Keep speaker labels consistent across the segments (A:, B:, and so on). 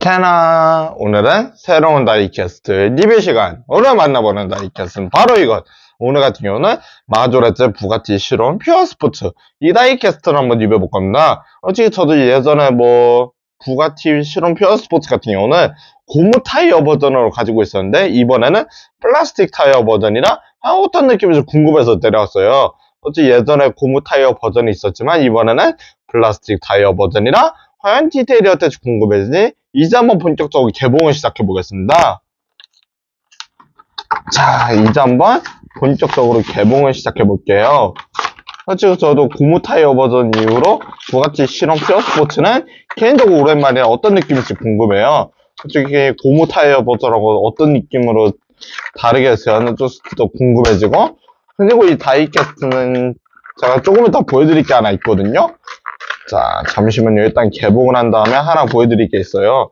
A: 테나 오늘은 새로운 다이캐스트 리뷰 시간. 오늘 만나보는 다이캐스트는 바로 이것 오늘 같은 경우는 마조레츠 부가티 시론 퓨어 스포츠. 이 다이 캐스트를 한번 리뷰해볼 겁니다. 솔직히 저도 예전에 뭐 부가티 시론 퓨어 스포츠 같은 경우는 고무 타이어 버전으로 가지고 있었는데 이번에는 플라스틱 타이어 버전이라 아, 어떤 느낌인지 궁금해서 데려왔어요. 솔직히 예전에 고무 타이어 버전이 있었지만 이번에는 플라스틱 타이어 버전이라 과연 디테일이 어떨지 궁금해지니 이제 한번 본격적으로 개봉을 시작해 보겠습니다. 자, 이제 한번 본격적으로 개봉을 시작해 볼게요. 사실 저도 고무 타이어 버전 이후로 부가티 실험 퓨어 스포츠는 개인적으로 오랜만에 어떤 느낌일지 궁금해요. 솔직히 고무 타이어 버전하고 어떤 느낌으로 다르게 제안해줬을지도 궁금해지고 그리고 이 다이캐스트는 제가 조금 이따 보여드릴 게 하나 있거든요. 자, 잠시만요. 일단 개봉을 한 다음에 하나 보여드릴 게 있어요.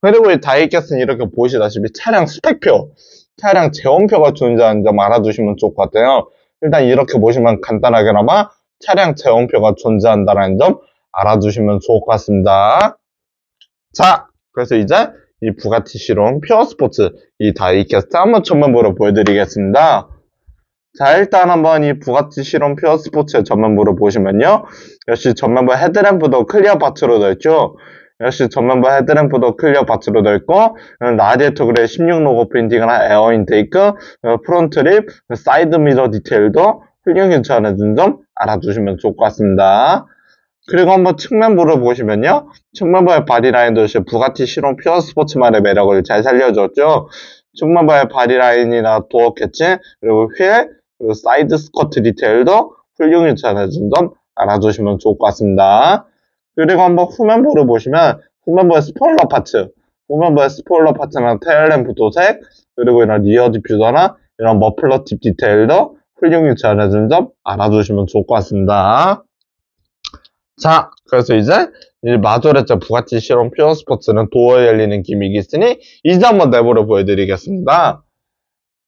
A: 그리고 이 다이캐스트는 이렇게 보시다시피 차량 스펙표, 차량 제원표가 존재하는 점 알아두시면 좋을 것 같아요. 일단 이렇게 보시면 간단하게나마 차량 제원표가 존재한다는 점 알아두시면 좋을 것 같습니다. 자, 그래서 이제 이 부가티 시론 퓨어 스포츠 이 다이캐스트 한번 전면부로 보여드리겠습니다. 자, 일단 한번 이 부가티 시론 퓨어 스포츠의 전면부를 보시면요. 역시 전면부 헤드램프도 클리어 바츠로 되어 있죠. 역시 전면부 헤드램프도 클리어 바츠로 되어 있고, 라디에이터 그레이 16 로고 프린팅이나 에어 인테이크, 어, 프론트 립, 사이드 미러 디테일도 훌륭히 전해준 점 알아두시면 좋을 것 같습니다. 그리고 한번 측면부를 보시면요. 측면부의 바디라인도 역시 부가티 시론 퓨어 스포츠만의 매력을 잘 살려줬죠. 측면부의 바디라인이나 도어 캐치, 그리고 휠, 그리고 사이드 스커트 디테일도 훌륭히 전해준 점 알아두시면 좋을 것 같습니다. 그리고 한번 후면부를 보시면 후면부의 스포일러 파츠, 후면부의 스포일러 파츠나 테일램프 도색, 그리고 이런 리어 디퓨저나 이런 머플러 팁 디테일도 훌륭히 전해준 점 알아두시면 좋을 것 같습니다. 자, 그래서 이제 이 마조레츠 부가티 시론 퓨어 스포츠는 도어에 열리는 기믹이 있으니 이제 한번 내부를 보여드리겠습니다.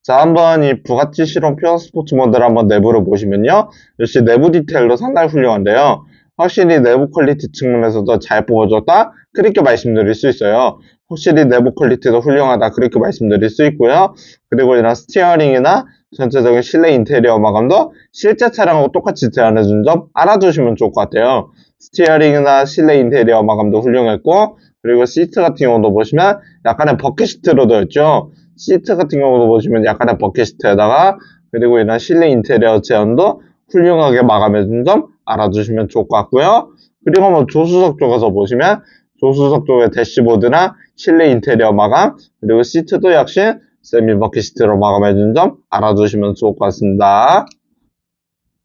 A: 자, 한번 이 부가티 시론 퓨어 스포츠 모델 한번 내부를 보시면요. 역시 내부 디테일도 상당히 훌륭한데요. 확실히 내부 퀄리티 측면에서도 잘 뽑아줬다? 그렇게 말씀드릴 수 있어요. 확실히 내부 퀄리티도 훌륭하다. 그렇게 말씀드릴 수 있고요. 그리고 이런 스티어링이나 전체적인 실내 인테리어 마감도 실제 차량하고 똑같이 제안해 준 점 알아두시면 좋을 것 같아요. 스티어링이나 실내 인테리어 마감도 훌륭했고, 그리고 시트 같은 경우도 보시면 약간의 버킷 시트로 되어 있죠. 시트 같은 경우도 보시면 약간의 버킷 시트에다가 그리고 이런 실내 인테리어 제한도 훌륭하게 마감해 준 점 알아두시면 좋을 것 같고요. 그리고 뭐 조수석 쪽에서 보시면 조수석 쪽의 대시보드나 실내 인테리어 마감 그리고 시트도 역시 세미 버킷 시트로 마감해준 점 알아두시면 좋을 것 같습니다.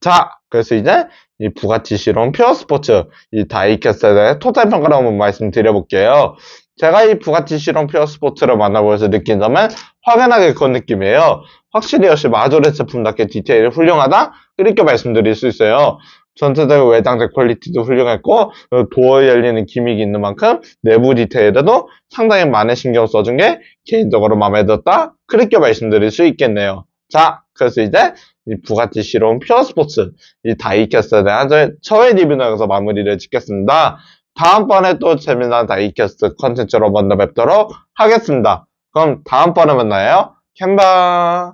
A: 자, 그래서 이제 이 부가티 시론 퓨어 스포츠 이 다이캐스트에 대해 토탈 평가를 한번 말씀드려볼게요. 제가 이 부가티 시론 퓨어 스포츠를 만나보면서 느낀 점은 확연하게 그런 느낌이에요. 확실히 역시 마조레 제품답게 디테일이 훌륭하다? 이렇게 말씀드릴 수 있어요. 전체적인 외장재 퀄리티도 훌륭했고 어, 도어에 열리는 기믹이 있는 만큼 내부 디테일에도 상당히 많은 신경 써준 게 개인적으로 마음에 들었다? 그렇게 말씀드릴 수 있겠네요. 자, 그래서 이제 이 부가티 시론 퓨어 스포츠 이 다이캐스트에 대한 저의 리뷰는 여기서 마무리를 짓겠습니다. 다음번에 또 재미난 다이캐스트 컨텐츠로 만나 뵙도록 하겠습니다. 그럼 다음번에 만나요. 캔바